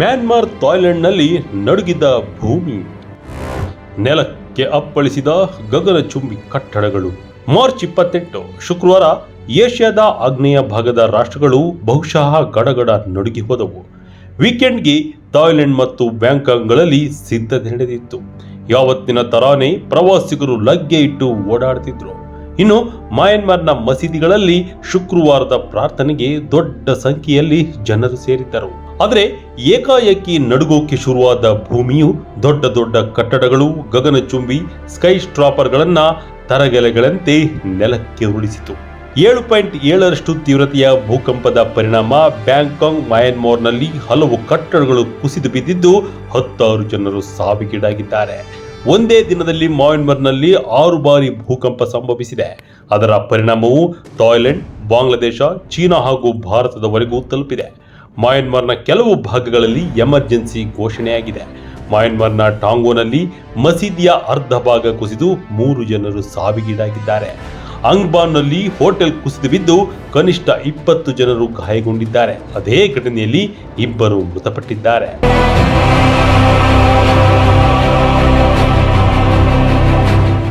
Myanmar, ಥಾಯ್ಲೆಂಡ್ನಲ್ಲಿ ನಡುಗಿದ ಭೂಮಿ. ನೆಲಕ್ಕೆ ಅಪ್ಪಳಿಸಿದ ಗಗನಚುಂಬಿ ಕಟ್ಟಡಗಳು. ಮಾರ್ಚ್ ಇಪ್ಪತ್ತೆಂಟು, ಶುಕ್ರವಾರ ಏಷ್ಯಾದ ಆಗ್ನೇಯ ಭಾಗದ ರಾಷ್ಟ್ರಗಳು ಬಹುಶಃ ಗಡಗಡ ನಡುಗಿ ಹೋದವು. ವೀಕೆಂಡ್ಗೆ ಥಾಯ್ಲೆಂಡ್ ಮತ್ತು ಬ್ಯಾಂಕಾಕ್ಗಳಲ್ಲಿ ಸಿದ್ಧತೆ ನಡೆದಿತ್ತು. ಯಾವತ್ತಿನ ತರಾನೇ ಪ್ರವಾಸಿಗರು ಲಗ್ಗೆ ಇಟ್ಟು ಓಡಾಡ್ತಿದ್ರು. ಇನ್ನು ಮಯನ್ಮಾರ್ನ ಮಸೀದಿಗಳಲ್ಲಿ ಶುಕ್ರವಾರದ ಪ್ರಾರ್ಥನೆಗೆ ದೊಡ್ಡ ಸಂಖ್ಯೆಯಲ್ಲಿ ಜನರು ಸೇರಿದ್ದರು. ಆದರೆ ಏಕಾಏಕಿ ನಡುಗೋಕೆ ಶುರುವಾದ ಭೂಮಿಯು ದೊಡ್ಡ ದೊಡ್ಡ ಕಟ್ಟಡಗಳು, ಗಗನಚುಂಬಿ ಸ್ಕೈ ಸ್ಟ್ರಾಪರ್ಗಳನ್ನ ತರಗೆಲೆಗಳಂತೆ ನೆಲಕ್ಕೆ ಉರುಳಿಸಿತು. ಏಳು ಪಾಯಿಂಟ್ ಏಳರಷ್ಟು ತೀವ್ರತೆಯ ಭೂಕಂಪದ ಪರಿಣಾಮ ಬ್ಯಾಂಕಾಂಗ್, ಮಯನ್ಮಾರ್ನಲ್ಲಿ ಹಲವು ಕಟ್ಟಡಗಳು ಕುಸಿದು ಬಿದ್ದಿದ್ದು ಹತ್ತಾರು ಜನರು ಸಾವಿಗೀಡಾಗಿದ್ದಾರೆ. ಒಂದೇ ದಿನದಲ್ಲಿ ಮ್ಯಾನ್ಮಾರ್ನಲ್ಲಿ ಆರು ಬಾರಿ ಭೂಕಂಪ ಸಂಭವಿಸಿದೆ. ಅದರ ಪರಿಣಾಮವು ಥಾಯ್ಲೆಂಡ್, ಬಾಂಗ್ಲಾದೇಶ, ಚೀನಾ ಹಾಗೂ ಭಾರತದವರೆಗೂ ತಲುಪಿದೆ. ಮ್ಯಾನ್ಮಾರ್ನ ಕೆಲವು ಭಾಗಗಳಲ್ಲಿ ಎಮರ್ಜೆನ್ಸಿ ಘೋಷಣೆಯಾಗಿದೆ. ಮ್ಯಾನ್ಮಾರ್ನ ಟಾಂಗೋನಲ್ಲಿ ಮಸೀದಿಯ ಅರ್ಧ ಭಾಗ ಕುಸಿದು ಮೂರು ಜನರು ಸಾವಿಗೀಡಾಗಿದ್ದಾರೆ. ಅಂಗ್ಬಾನ್ನಲ್ಲಿ ಹೋಟೆಲ್ ಕುಸಿದು ಬಿದ್ದು ಕನಿಷ್ಠ ಇಪ್ಪತ್ತು ಜನರು ಗಾಯಗೊಂಡಿದ್ದಾರೆ. ಅದೇ ಘಟನೆಯಲ್ಲಿ ಇಬ್ಬರು ಮೃತಪಟ್ಟಿದ್ದಾರೆ.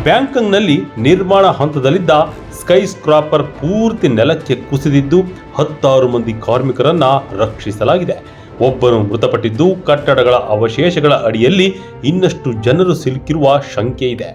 ಬ್ಯಾಂಕಾಕ್ನಲ್ಲಿ ನಿರ್ಮಾಣ ಹಂತದಲ್ಲಿದ್ದ ಸ್ಕೈ ಸ್ಕ್ರಾಪರ್ ಪೂರ್ತಿ ನೆಲಕ್ಕೆ ಕುಸಿದಿದ್ದು ಹತ್ತಾರು ಮಂದಿ ಕಾರ್ಮಿಕರನ್ನ ರಕ್ಷಿಸಲಾಗಿದೆ. ಒಬ್ಬರು ಮೃತಪಟ್ಟಿದ್ದು ಕಟ್ಟಡಗಳ ಅವಶೇಷಗಳ ಅಡಿಯಲ್ಲಿ ಇನ್ನಷ್ಟು ಜನರು ಸಿಲುಕಿರುವ ಶಂಕೆ ಇದೆ.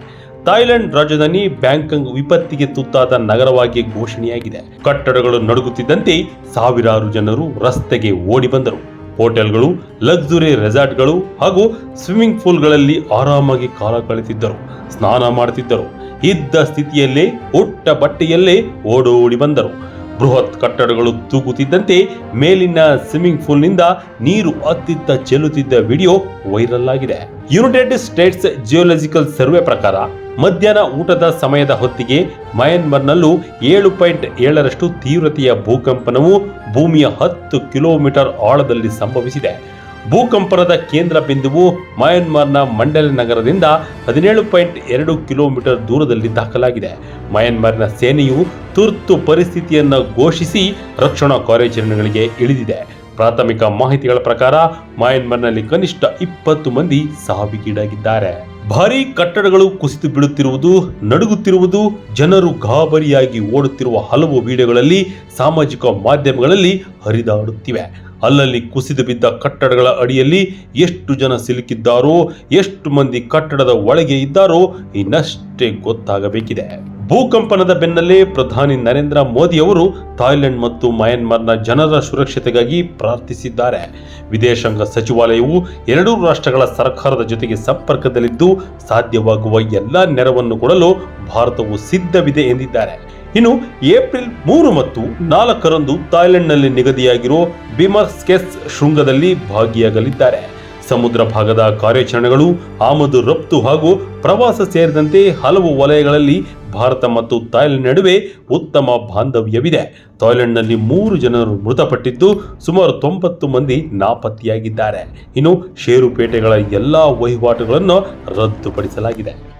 ಥಾಯ್ಲೆಂಡ್ ರಾಜಧಾನಿ ಬ್ಯಾಂಕಾಕ್ ವಿಪತ್ತಿಗೆ ತುತ್ತಾದ ನಗರವಾಗಿ ಘೋಷಣೆಯಾಗಿದೆ. ಕಟ್ಟಡಗಳು ನಡುಗುತ್ತಿದ್ದಂತೆ ಸಾವಿರಾರು ಜನರು ರಸ್ತೆಗೆ ಓಡಿ ಬಂದರು. ಹೋಟೆಲ್ಗಳು, ಲಕ್ಸುರಿ ರೆಸಾರ್ಟ್ಗಳು ಹಾಗೂ ಸ್ವಿಮ್ಮಿಂಗ್ ಪೂಲ್ಗಳಲ್ಲಿ ಆರಾಮಾಗಿ ಕಾಲ ಕಳೆದಿದ್ದರು ಸ್ನಾನ ಮಾಡುತ್ತಿದ್ದರು. ಇದ್ದ ಸ್ಥಿತಿಯಲ್ಲೇ ಹುಟ್ಟ ಬಟ್ಟೆಯಲ್ಲೇ ಓಡೋಡಿ ಬಂದರು. ಬೃಹತ್ ಕಟ್ಟಡಗಳು ತೂಗುತ್ತಿದ್ದಂತೆ ಮೇಲಿನ ಸ್ವಿಮ್ಮಿಂಗ್ ಪೂಲ್ನಿಂದ ನೀರು ಅತ್ತಿತ್ತ ಚೆಲ್ಲುತ್ತಿದ್ದ ವಿಡಿಯೋ ವೈರಲ್ ಆಗಿದೆ. ಯುನೈಟೆಡ್ ಸ್ಟೇಟ್ಸ್ ಜಿಯೋಲಜಿಕಲ್ ಸರ್ವೆ ಪ್ರಕಾರ ಮಧ್ಯಾಹ್ನ ಊಟದ ಸಮಯದ ಹೊತ್ತಿಗೆ ಮಯನ್ಮಾರ್ನಲ್ಲೂ ಏಳು ಪಾಯಿಂಟ್ ಏಳರಷ್ಟು ತೀವ್ರತೆಯ ಭೂಕಂಪನವು ಭೂಮಿಯ ಹತ್ತು ಕಿಲೋಮೀಟರ್ ಆಳದಲ್ಲಿ ಸಂಭವಿಸಿದೆ. ಭೂಕಂಪನದ ಕೇಂದ್ರ ಬಿಂದುವು ಮಯನ್ಮಾರ್ನ ಮಂಡಲ ನಗರದಿಂದ ಹದಿನೇಳು ಪಾಯಿಂಟ್ ಎರಡು ಕಿಲೋಮೀಟರ್ ದೂರದಲ್ಲಿ ದಾಖಲಾಗಿದೆ. ಮಯನ್ಮಾರ್ನ ಸೇನೆಯು ತುರ್ತು ಪರಿಸ್ಥಿತಿಯನ್ನು ಘೋಷಿಸಿ ರಕ್ಷಣಾ ಕಾರ್ಯಾಚರಣೆಗಳಿಗೆ ಇಳಿದಿದೆ. ಪ್ರಾಥಮಿಕ ಮಾಹಿತಿಗಳ ಪ್ರಕಾರ ಮಯನ್ಮಾರ್ನಲ್ಲಿ ಕನಿಷ್ಠ ಇಪ್ಪತ್ತು ಮಂದಿ ಸಾವಿಗೀಡಾಗಿದ್ದಾರೆ ಭಾರೀ ಕಟ್ಟಡಗಳು ಕುಸಿದು ಬೀಳುತ್ತಿರುವುದು, ನಡುಗುತ್ತಿರುವುದು, ಜನರು ಗಾಬರಿಯಾಗಿ ಓಡುತ್ತಿರುವ ಹಲವು ವಿಡಿಯೋಗಳಲ್ಲಿ, ಸಾಮಾಜಿಕ ಮಾಧ್ಯಮಗಳಲ್ಲಿ ಹರಿದಾಡುತ್ತಿವೆ. ಅಲ್ಲಲ್ಲಿ ಕುಸಿದು ಬಿದ್ದ ಕಟ್ಟಡಗಳ ಅಡಿಯಲ್ಲಿ ಎಷ್ಟು ಜನ ಸಿಲುಕಿದ್ದಾರೋ, ಎಷ್ಟು ಮಂದಿ ಕಟ್ಟಡದ ಒಳಗೆ ಇದ್ದಾರೋ ಇನ್ನಷ್ಟೇ ಗೊತ್ತಾಗಬೇಕಿದೆ. ಭೂಕಂಪನದ ಬೆನ್ನಲ್ಲೇ ಪ್ರಧಾನಿ ನರೇಂದ್ರ ಮೋದಿ ಅವರು ಥಾಯ್ಲೆಂಡ್ ಮತ್ತು ಮಯನ್ಮಾರ್ನ ಜನರ ಸುರಕ್ಷತೆಗಾಗಿ ಪ್ರಾರ್ಥಿಸಿದ್ದಾರೆ. ವಿದೇಶಾಂಗ ಸಚಿವಾಲಯವು ಎರಡೂ ರಾಷ್ಟ್ರಗಳ ಸರ್ಕಾರದ ಜೊತೆಗೆ ಸಂಪರ್ಕದಲ್ಲಿದ್ದು, ಸಾಧ್ಯವಾಗುವ ಎಲ್ಲ ನೆರವನ್ನು ಕೊಡಲು ಭಾರತವು ಸಿದ್ಧವಿದೆ ಎಂದಿದ್ದಾರೆ. ಇನ್ನು ಏಪ್ರಿಲ್ ಮೂರು ಮತ್ತು ನಾಲ್ಕರಂದು ಥಾಯ್ಲೆಂಡ್ನಲ್ಲಿ ನಿಗದಿಯಾಗಿರೋ ಬಿಮರ್ಸ್ಕೆಸ್ ಶೃಂಗದಲ್ಲಿ ಭಾಗಿಯಾಗಲಿದ್ದಾರೆ. ಸಮುದ್ರ ಭಾಗದ ಕಾರ್ಯಾಚರಣೆಗಳು, ಆಮದು, ರಫ್ತು ಹಾಗೂ ಪ್ರವಾಸ ಸೇರಿದಂತೆ ಹಲವು ವಲಯಗಳಲ್ಲಿ ಭಾರತ ಮತ್ತು ಥಾಯ್ಲೆಂಡ್ ನಡುವೆ ಉತ್ತಮ ಬಾಂಧವ್ಯವಿದೆ. ಥಾಯ್ಲೆಂಡ್ನಲ್ಲಿ ಮೂರು ಜನರು ಮೃತಪಟ್ಟಿದ್ದು, ಸುಮಾರು ತೊಂಬತ್ತು ಮಂದಿ ನಾಪತ್ತೆಯಾಗಿದ್ದಾರೆ. ಇನ್ನು ಷೇರುಪೇಟೆಗಳ ಎಲ್ಲ ವಹಿವಾಟುಗಳನ್ನು ರದ್ದುಪಡಿಸಲಾಗಿದೆ.